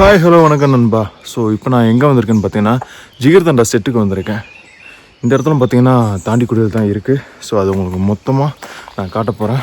Hi hello வணக்கம் நண்பா. So இப்போ நான் எங்கே வந்திருக்கேன்னு பார்த்தீங்கன்னா ஜிகர்தண்டா செட்டுக்கு வந்திருக்கேன். இந்த இடத்துல பார்த்தீங்கன்னா தாண்டிக்குடியில் தான் இருக்குது ஸோ அது உங்களுக்கு மொத்தமாக நான் காட்ட போகிறேன்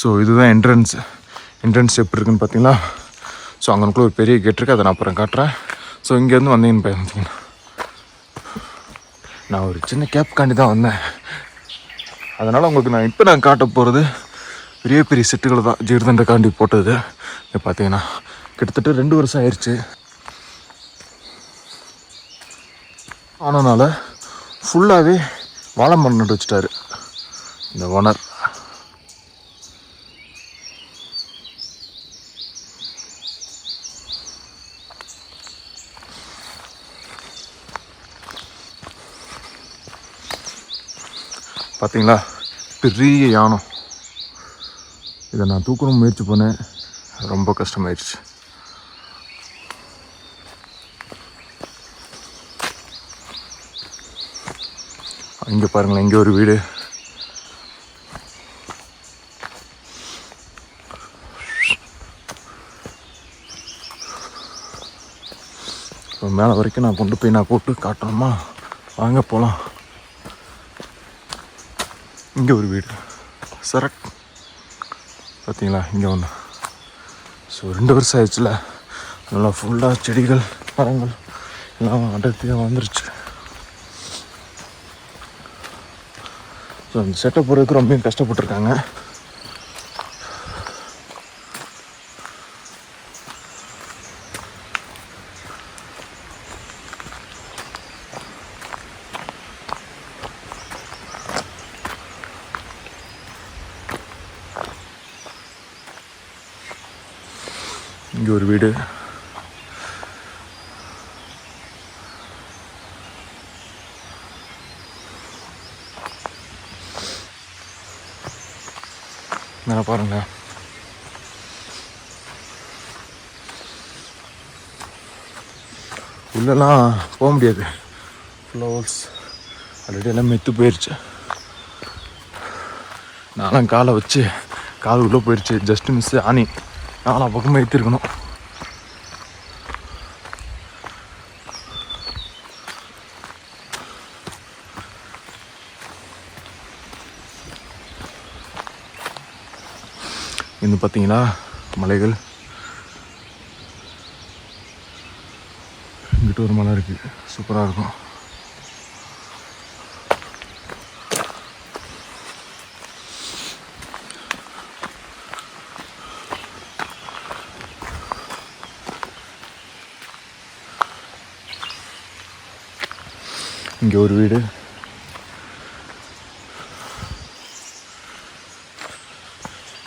ஸோ இதுதான் என்ட்ரன்ஸ் என்ட்ரன்ஸ் எப்படி இருக்குன்னு பார்த்தீங்கன்னா ஸோ அங்கனுக்குள்ள ஒரு பெரிய கேட் இருக்குது அதை நான் அப்புறம் காட்டுறேன். ஸோ இங்கேருந்து வந்தீங்கன்னு பார்த்தீங்கன்னா நான் ஒரு சின்ன கேப்காண்டி தான் வந்தேன். அதனால் உங்களுக்கு நான் இப்போ நான் காட்ட போகிறது பெரிய பெரிய செட்டுகளை தான் ஜீர்தண்டக்காண்டி போட்டது. இங்கே பார்த்தீங்கன்னா கிட்டத்தட்ட ரெண்டு வருஷம் ஆயிடுச்சு ஆனனால ஃபுல்லாகவே வாழை மண் நட்டு வச்சுட்டாரு. இந்த ஓனர். பார்த்தீங்களா பெரிய யானம். இதை நான் தூக்கணும் முயற்சி பண்ணேன். ரொம்ப கஷ்டமாயிடுச்சு. இங்கே பாருங்களேன் இங்கே ஒரு வீடு. இப்போ மேலே வரைக்கும் நான் கொண்டு போய் நான் போட்டு காட்டணுமா வாங்க போகலாம் இங்கே ஒரு வீடு. சரக். பார்த்தீங்களா? இங்கே ஒன்று ஸோ ரெண்டு வருஷம் ஆயிடுச்சுல. நல்லா ஃபுல்லாக செடிகள் மரங்கள் எல்லாம் அடர்த்தியாக வந்துருச்சு. ஸோ அந்த செட்டப் போடுறதுக்கு ரொம்பவும் கஷ்டப்பட்டுருக்காங்க. இங்கே ஒரு வீடு. நல்லா பாருங்க. உள்ளெல்லாம் போக முடியாது. ஃப்ளவர்ஸ் ஆல்ரெடி எல்லாம் மெத்து போயிடுச்சு நானும் காலை வச்சு கால் உள்ளே போயிடுச்சு ஜஸ்ட் மிஸ் ஆனி. நாலா பக்கமும் வைத்திருக்கணும் இது பார்த்தீங்கன்னா மலைகள்? இங்கிட்ட ஒரு மலை இருக்குது சூப்பராக இருக்கும். இங்கே ஒரு வீடு.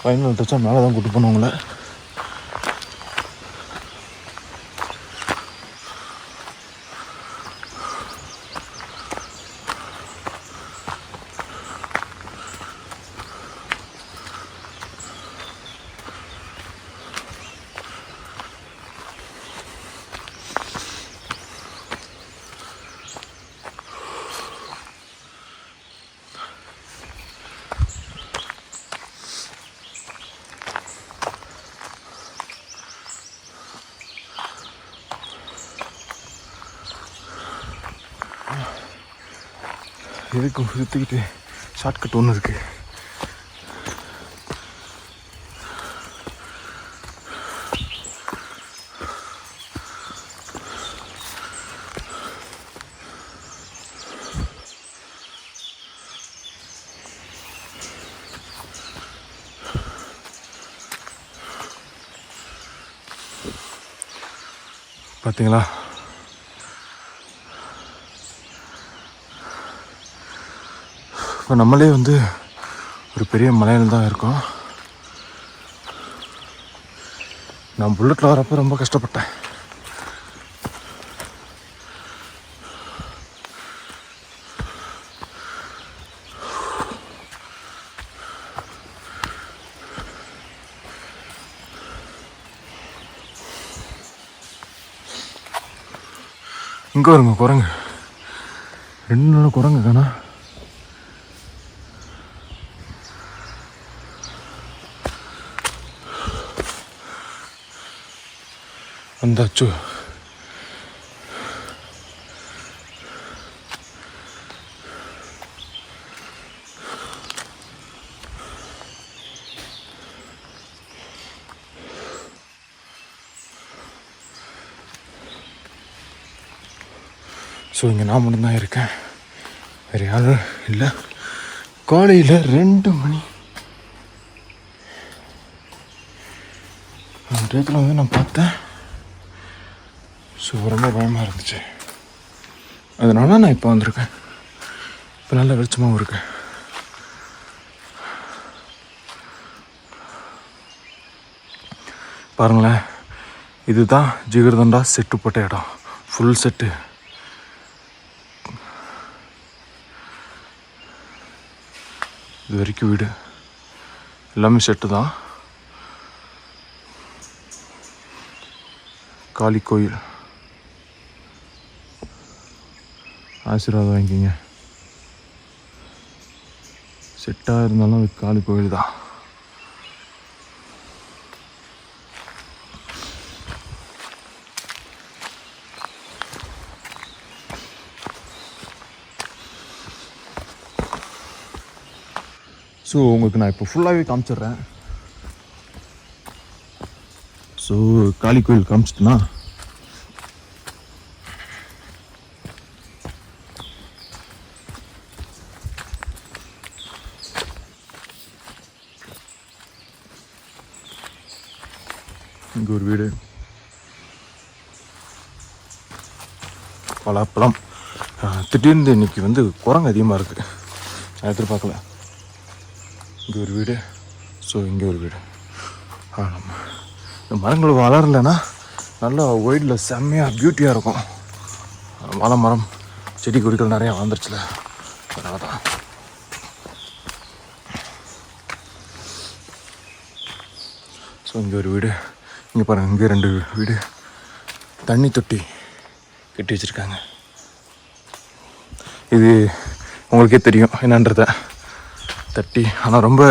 ஃபைனல் டச்சா மேலே தான் கூட்டு போனவங்கள. எதுக்கு சுற்றிக்கிட்டு ஷார்ட்கட் ஒன்று இருக்குது பார்த்தீங்களா இப்போ நம்மளே வந்து ஒரு பெரிய மலையில் தான் இருக்கோம். நான் புல்லட்டில் வரப்போ ரொம்ப கஷ்டப்பட்டேன். இங்கே வருங்க குரங்கு. ரெண்டு நாள் குரங்கு காணா வந்தாச்சு. ஸோ இங்கே நான் மட்டும்தான் இருக்கேன். வேறு யாரும் இல்லை. காலையில் ரெண்டு மணி. அந்த டயத்தில் வந்து நான் பார்த்தேன். ஸோ ரொம்ப பயமாக இருந்துச்சு. அதனால நான் இப்போ வந்திருக்கேன். இப்போ நல்ல வெளிச்சமாகவும் இருக்கேன் பாருங்களேன். இதுதான் ஜிகர்தண்டா செட்டு போட்ட இடம். ஃபுல் செட்டு இது வரைக்கும் வீடு. எல்லாமே செட்டு தான். காளி கோயில். ஆசீர்வாதம் வாங்கிக்கிங்க. செட்டாக இருந்தாலும் அது காளி கோயில் தான் ஸோ உங்களுக்கு நான் இப்போ ஃபுல்லாகவே காமிச்சிடுறேன். ஸோ காளி கோயில் காமிச்சிட்டுனா இங்கே ஒரு வீடு பலாப்பழம் ஆஹ், திடீர்னு இன்னைக்கு வந்து குரங்கு அதிகமாக இருக்குது நான் எதிர்பார்க்கல. இங்கே ஒரு வீடு. ஸோ இங்கே ஒரு வீடு. ஆமாம் இந்த மரங்கள் வளரலைன்னா நல்லா ஒயிடில் செம்மையாக பியூட்டியாக இருக்கும். வாழை மரம் செடி கொடிகள் நிறையா வளர்ந்துருச்சுல. அதனால தான். ஸோ இங்கே ஒரு வீடு. இங்கே பாருங்கள் இங்கே ரெண்டு வீடு. தண்ணி தொட்டி கட்டி வச்சுருக்காங்க. இது உங்களுக்கே தெரியும் என்னன்றத. தட்டி. ஆனால் ரொம்ப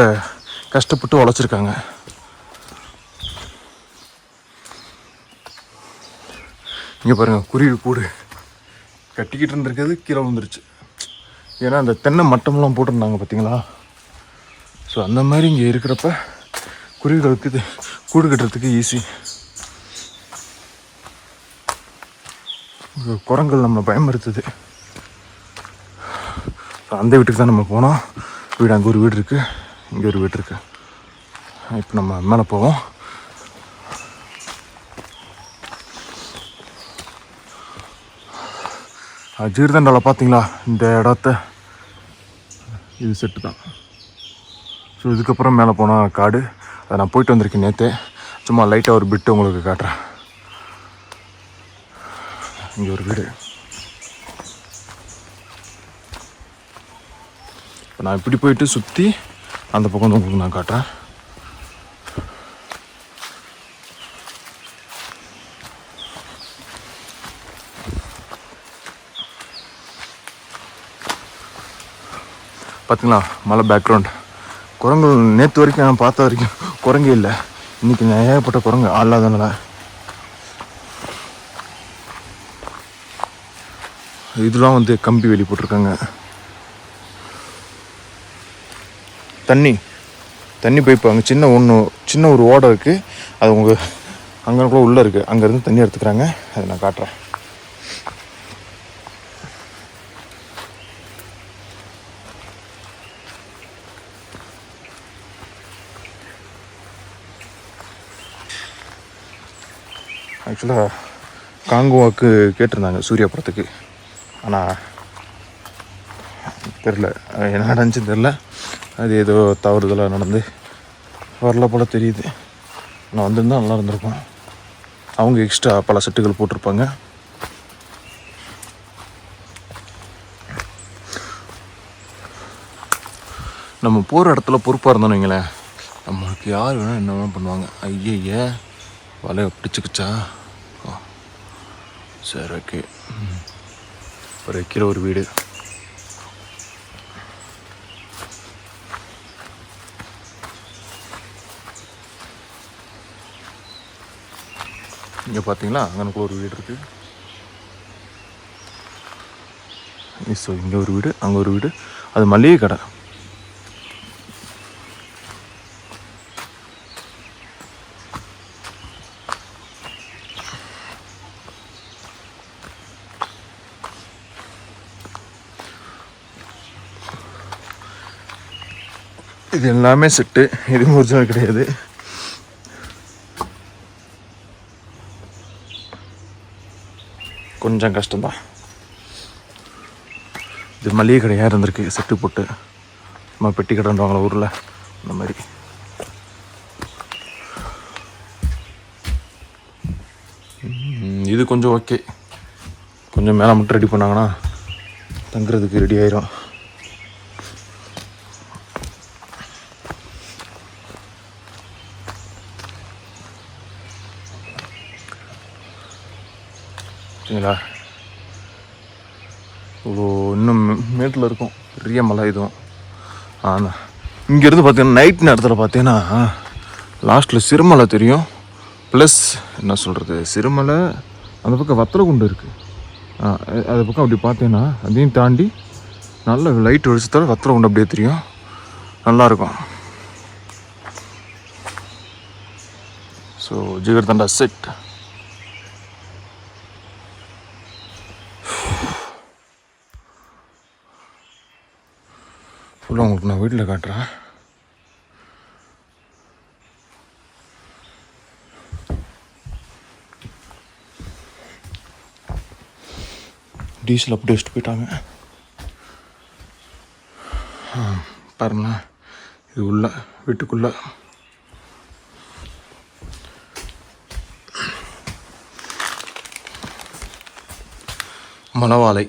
கஷ்டப்பட்டு உழைச்சிருக்காங்க. இங்கே பாருங்கள் குருவி கூடு. கட்டிக்கிட்டு இருந்திருக்கிறது கீழே வந்துருச்சு ஏன்னா அந்த தென்னை மட்டம்லாம் போட்டிருந்தாங்க பார்த்தீங்களா ஸோ அந்த மாதிரி இங்கே இருக்கிறப்ப குருவிகளுக்கு இது கூடு கட்டுறதுக்கு ஈஸி குரங்கள் நம்மளை பயமுறுத்துது. அந்த வீட்டுக்கு தான் நம்ம போனோம். வீடு அங்கே ஒரு வீடு இருக்குது இங்கே ஒரு வீடு இருக்குது இப்போ நம்ம மேலே போவோம். ஜீர்தண்டாவில் பார்த்தீங்களா? இந்த இடத்த. இது செட்டு தான். ஸோ இதுக்கப்புறம் மேலே போனால் காடு. அதை நான் போயிட்டு வந்திருக்கேன் நேற்று சும்மா லைட்டாக ஒரு பிட்டு உங்களுக்கு காட்டுறேன். இங்கே ஒரு வீடு. இப்போ நான் இப்படி போயிட்டு சுற்றி அந்த பக்கம் வந்து உங்களுக்கு நான் காட்டுறேன். பார்த்தீங்களா மலை பேக்ரவுண்ட் குரங்கு நேற்று வரைக்கும் நான் பார்த்த வரைக்கும் குரங்கே இல்லை. இன்னைக்கு நான் ஏகப்பட்ட குரங்கு ஆளாதனால. இதெல்லாம் வந்து கம்பி வெளி போட்டிருக்காங்க. தண்ணி தண்ணி பைப்பு அங்கே சின்ன ஒன்று சின்ன ஒரு ஓடை இருக்குது அது உங்கள் அங்கே உள்ளே இருக்குது அங்கேருந்து தண்ணி எடுத்துக்கிறாங்க. அதை நான் காட்டுறேன். ஆக்சுவலாக காங்குவாக்கு கேட்டிருந்தாங்க சூர்யா படத்துக்கு. ஆனால் தெரில என்ன நடந்துச்சுன்னு தெரில. அது ஏதோ தவறுதலாக நடந்து வரல போல் தெரியுது. நான் வந்திருந்தால் நல்லா இருந்திருக்கும். அவங்க எக்ஸ்ட்ரா பல செட்டுகள் போட்டிருப்பாங்க. நம்ம போகிற இடத்துல பொறுப்பாக இருந்தோம்னு வைங்களேன். நம்மளுக்கு யார் வேணால் என்ன வேணால் பண்ணுவாங்க. ஐயய்ய வலையை பிடிச்சிக்கிச்சா? சரி ஓகே ஒரு கீழே ஒரு வீடு. இங்கே பார்த்தீங்களா அங்கனுக்குள்ள ஒரு வீடு இருக்குது ஸோ இங்கே ஒரு வீடு அங்கே ஒரு வீடு. அது மளிகை கடை. இது எல்லாமே செட்டு. எதுவும் ஒரிஜினல் கிடையாது. கொஞ்சம் கஷ்டம்தான் இது மளிகை கடையாக இருந்திருக்கு செட்டு போட்டு. நம்ம பெட்டி கடைன்றவங்கள ஊரில். இந்த மாதிரி. இது கொஞ்சம் ஓகே கொஞ்சம் மேலே மட்டும் ரெடி பண்ணாங்கன்னா தங்குறதுக்கு ரெடி ஆயிரும். சரிங்களா இவ்வளோ இன்னும் மேட்டில் இருக்கும். பெரிய மலை இதுவும் ஆனால் இங்கேருந்து பார்த்தீங்கன்னா நைட் நேரத்தில் பார்த்தீங்கன்னா லாஸ்ட்டில் சிறுமலை தெரியும். ப்ளஸ் என்ன சொல்கிறது சிறுமலை அந்த பக்கம் வத்தலகுண்டு இருக்குது அது பக்கம் அப்படி பார்த்தீங்கன்னா அதையும் தாண்டி நல்ல லைட் வெளிச்சத்தோட வத்தலகுண்டு அப்படியே தெரியும். நல்லாயிருக்கும் ஸோ ஜிகர் தண்டா செட் ஃபுல்லாக உங்களுக்கு நான் வீட்டில் காட்டுறேன். டீசல் அப்படி வச்சுட்டு போயிட்டாங்க. பாருங்களேன். இது உள்ள வீட்டுக்குள்ள. மணவாளை.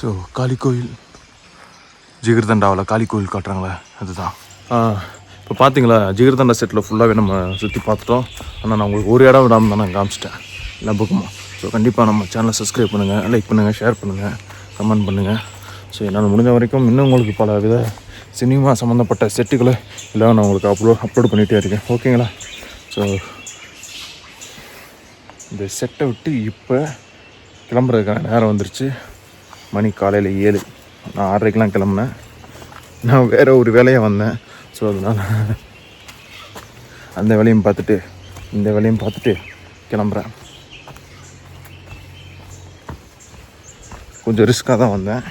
ஸோ காளி கோயில் ஜிகிர்தண்டாவில் காளி கோயில் காட்டுறாங்களே அதுதான் இப்போ பார்த்தீங்களா ஜிகிர்தண்டா செட்டில் ஃபுல்லாகவே நம்ம சுற்றி பார்த்துட்டோம் ஆனால் நான் உங்களுக்கு ஒரு இடம் விடாமல் தான் நான் காமிச்சிட்டேன் எல்லா பக்கமும் ஸோ கண்டிப்பாக நம்ம சேனலை சப்ஸ்கிரைப் பண்ணுங்கள் லைக் பண்ணுங்கள் ஷேர் பண்ணுங்கள் கமெண்ட் பண்ணுங்கள் ஸோ என்னால் முடிஞ்ச வரைக்கும் இன்னும் உங்களுக்கு பல வித சினிமா சம்மந்தப்பட்ட செட்டுகளை எல்லாம் நான் உங்களுக்கு அப்லோட் அப்லோட் பண்ணிகிட்டே இருக்கேன். ஓகேங்களா ஸோ இந்த செட்டை விட்டு இப்போ கிளம்புறதுக்கான நேரம் வந்துருச்சு. மணி காலையில் ஏழு. நான் ஆறரைக்கெலாம் கிளம்புனேன். நான் வேறு ஒரு வேலையாக வந்தேன். ஸோ அதனால் அந்த வேலையும் பார்த்துட்டு இந்த வேலையும் பார்த்துட்டு கிளம்புறேன். கொஞ்சம் ரிஸ்க்காக தான் வந்தேன்.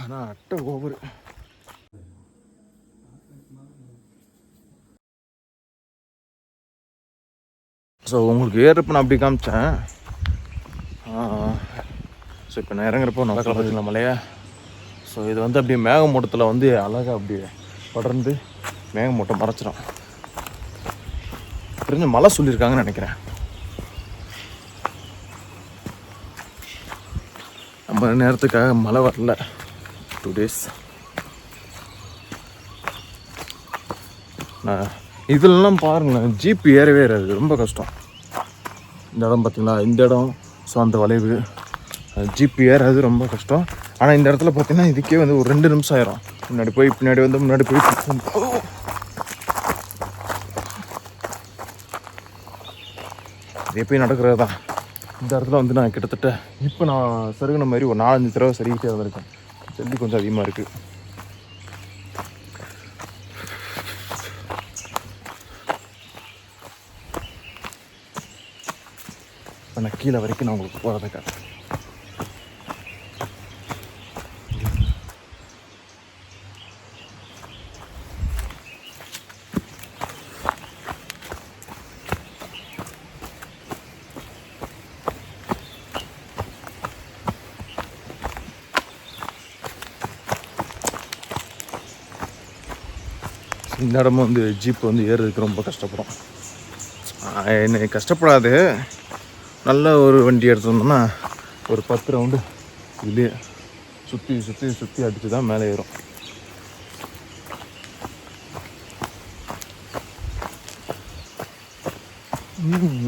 ஆனால் அட்டை ஓவர் ஸோ உங்களுக்கு ஏறப்ப நான் அப்படி காமிச்சேன். ஸோ இப்போ நான் இறங்குறப்போ நல்லா கலந்துங்களா மலையா ஸோ இது வந்து அப்படியே மேகமூட்டத்தில் வந்து அழகாக அப்படியே படர்ந்து மேகமூட்டம் மறைச்சிடும் தெரிஞ்ச மழை சொல்லியிருக்காங்கன்னு நினைக்கிறேன். நம்ம நேரத்துக்காக மழை வரல. டூ டேஸ் நான் இதெல்லாம் பாருங்களேன் ஜீப் ஏறவே ஏறாது ரொம்ப கஷ்டம். இந்த இடம் பார்த்திங்களா இந்த இடம் ஸோ அந்த வளைவு ஜீப் ஏறாது ரொம்ப கஷ்டம். ஆனால் இந்த இடத்துல பார்த்தீங்கன்னா இதுக்கே வந்து ஒரு ரெண்டு நிமிஷம் ஆயிரும். முன்னாடி போய் பின்னாடி வந்து முன்னாடி போய் இதே போய் நடக்கிறது தான் இந்த இடத்துல வந்து நான் கிட்டத்தட்ட இப்போ நான் சருகுன மாதிரி ஒரு நாலஞ்சு தடவை சரிக்கிட்டே வந்திருக்கேன். ஜல்லி கொஞ்சம் அதிகமாக இருக்குது கீழே வரைக்கும் நான் உங்களுக்கு போகிறத காட்டுறேன். இந்த இடமும் வந்து ஜீப் வந்து ஏறுறதுக்கு ரொம்ப கஷ்டப்படும் என்னை கஷ்டப்படாது. நல்ல ஒரு வண்டி எடுத்துருந்தோம்னா ஒரு பத்து ரவுண்டு இதுலேயே சுற்றி சுற்றி சுற்றி அடித்து தான் மேலே ஏறும்.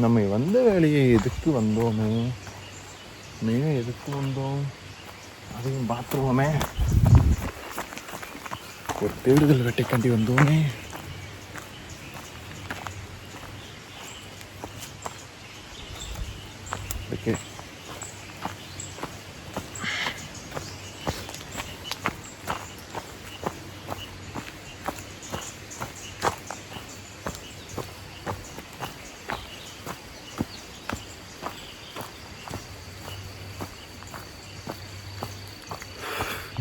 நம்ம வந்த வேலையை எதுக்கு வந்தோமே? மே எதுக்கு வந்தோம்? அதையும் பார்த்துருவோமே. ஒரு தேடுதல் வேட்டைக்காண்டி வந்தோமே okay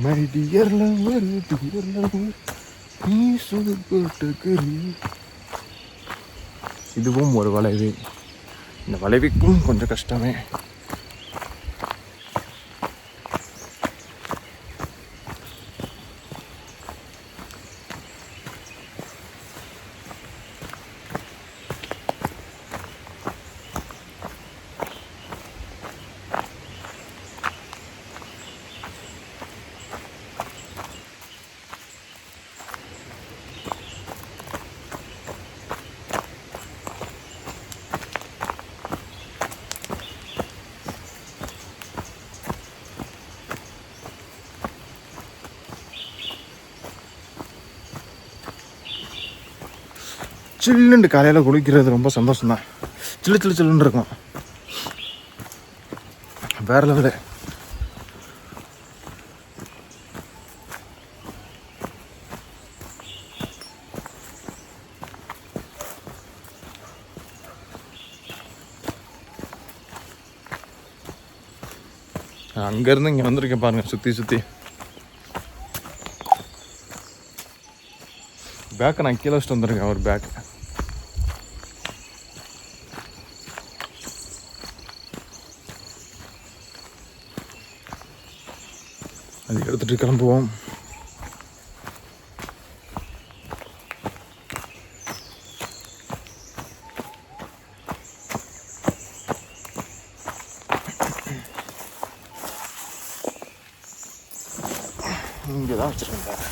my dear lover dear lover நீ சுகப்பட்ட கரு இதுவும் ஒரு வளைவு. இந்த வளைவுக்கும் கொஞ்சம் கஷ்டமே. சில்லுண்டு காலையில் குளிக்கிறது ரொம்ப சந்தோஷம் தான் சில்லு சில்லு சில்லுன்னு இருக்கும். வேற லெவலு. அங்கேருந்து இங்கே வந்திருக்கேன் பாருங்கள் சுற்றி சுற்றி பேக்கை நான் கீழே வச்சுட்டு வந்திருக்கேன் ஒரு பேக்கை அது எடுத்துட்டு கிளம்புவோம் இங்கே தான் வச்சுருக்கேன் பேக்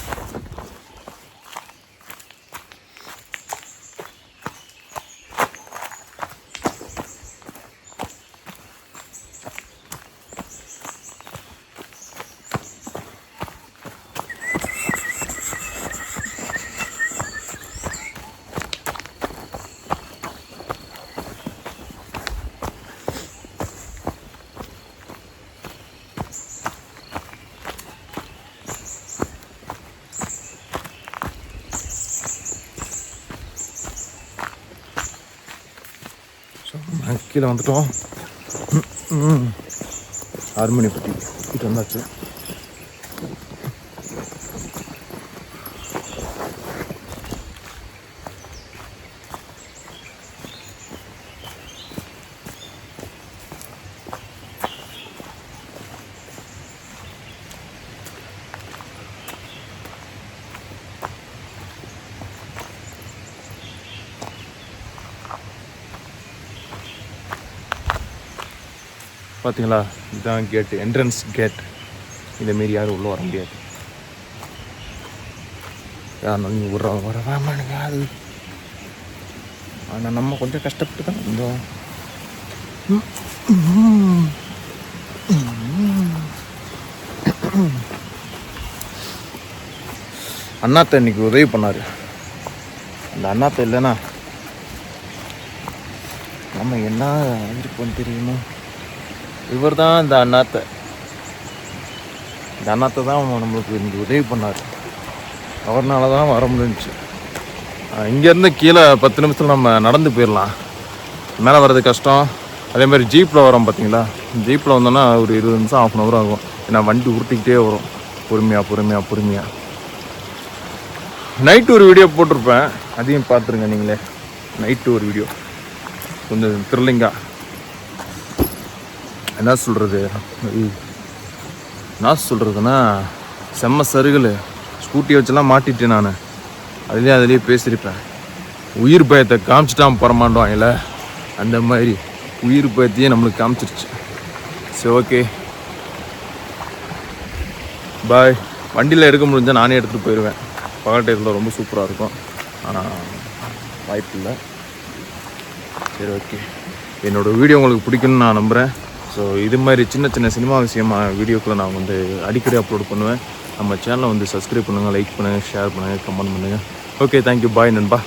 ஸோ நாங்கள் கீழே வந்துட்டோம். ம், ம். அருமணிப்பட்டி கிட்ட வந்தாச்சு. பார்த்தீங்களா இதுதான் கேட்டு என்ட்ரன்ஸ் கேட் இந்தமாரி யாரும் உள்ளே வர முடியாது. யாரும் நீங்கள் வர வரவாமானுங்க அது ஆனால் நம்ம கொஞ்சம் கஷ்டப்பட்டு தான் இருந்தோம் அண்ணாத்த இன்னைக்கு உதவி பண்ணார். அந்த அண்ணாத்த இல்லைன்னா நம்ம என்ன இருப்போம் தெரியுமா? இவர் தான் இந்த அண்ணாத்தை. இந்த அண்ணாத்தை தான் நம்மளுக்கு இந்த உதவி பண்ணார். அவர்னால தான் வர முடிஞ்சு இங்கேருந்து கீழே பத்து நிமிஷத்தில் நம்ம நடந்து போயிடலாம். மேலே வர்றது கஷ்டம். அதே மாதிரி ஜீப்பில் வரோம் பார்த்தீங்களா? ஜீப்பில் வந்தோன்னா ஒரு இருபது நிமிஷம் ஆஃப் அன் ஹவர் ஆகும். ஏன்னா வண்டி உருட்டிக்கிட்டே வரும். பொறுமையாக பொறுமையாக பொறுமையாக நைட்டு ஒரு வீடியோ போட்டிருப்பேன். அதையும் பார்த்துருங்க நீங்களே. நைட்டு ஒரு வீடியோ கொஞ்சம் த்ரில்லிங்காக என்ன சொல்கிறது என்ன சொல்கிறதுனா செம்ம சருகல். ஸ்கூட்டி வச்செல்லாம் மாட்டிட்டேன் நான். அதுலேயே அதுலேயே பேசியிருப்பேன் உயிர் பயத்தை காமிச்சிட்டான் பரமாண்டோம் இல்லை அந்த மாதிரி உயிர் பயத்தையே நம்மளுக்கு காமிச்சிருச்சு. சரி ஓகே. பாய் வண்டியில் எடுக்க முடிஞ்சால் நானே எடுத்துகிட்டு போயிடுவேன் பகல் டயத்தில் ரொம்ப சூப்பராக இருக்கும். ஆனால் வாய்ப்பு இல்லை சரி ஓகே. என்னோடய வீடியோ உங்களுக்கு பிடிக்கும்னு நான் நம்புகிறேன் ஸோ இது மாதிரி சின்ன சின்ன சினிமா விஷயமாக வீடியோக்களை நான் வந்து அடிக்கடி அப்லோட் பண்ணுவேன். நம்ம சேனலை வந்து சப்ஸ்கிரைப் பண்ணுங்கள் லைக் பண்ணுங்கள் ஷேர் பண்ணுங்கள் கமெண்ட் பண்ணுங்கள் ஓகே தேங்க்யூ பாய் நண்பா.